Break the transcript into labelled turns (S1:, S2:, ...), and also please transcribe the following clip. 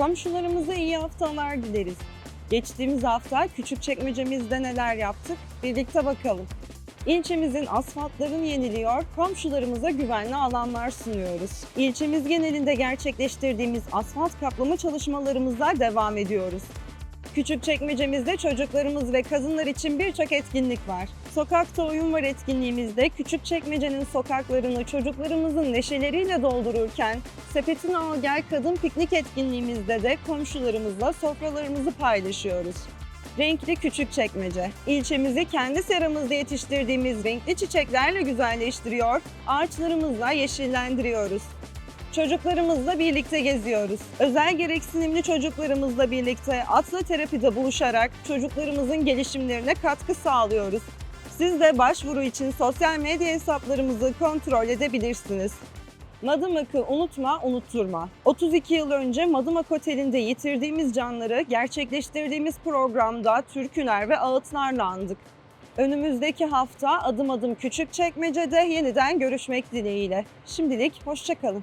S1: Komşularımıza iyi haftalar dileriz. Geçtiğimiz hafta Küçükçekmece'mizde neler yaptık? Birlikte bakalım. İlçemizin asfaltlarını yeniliyor, komşularımıza güvenli alanlar sunuyoruz. İlçemiz genelinde gerçekleştirdiğimiz asfalt kaplama çalışmalarımıza devam ediyoruz. Küçükçekmece'mizde çocuklarımız ve kadınlar için birçok etkinlik var. Sokakta oyun var etkinliğimizde Küçükçekmece'nin sokaklarını çocuklarımızın neşeleriyle doldururken Sepetin Al Gel Kadın Piknik etkinliğimizde de komşularımızla sofralarımızı paylaşıyoruz. Renkli Küçükçekmece. İlçemizi kendi seramızda yetiştirdiğimiz renkli çiçeklerle güzelleştiriyor, ağaçlarımızla yeşillendiriyoruz. Çocuklarımızla birlikte geziyoruz. Özel gereksinimli çocuklarımızla birlikte atla terapide buluşarak çocuklarımızın gelişimlerine katkı sağlıyoruz. Siz de başvuru için sosyal medya hesaplarımızı kontrol edebilirsiniz. Madımak'ı unutma, unutturma. 32 yıl önce Madımak Oteli'nde yitirdiğimiz canları gerçekleştirdiğimiz programda türküler ve ağıtlarla andık. Önümüzdeki hafta adım adım Küçükçekmece'de yeniden görüşmek dileğiyle. Şimdilik hoşçakalın.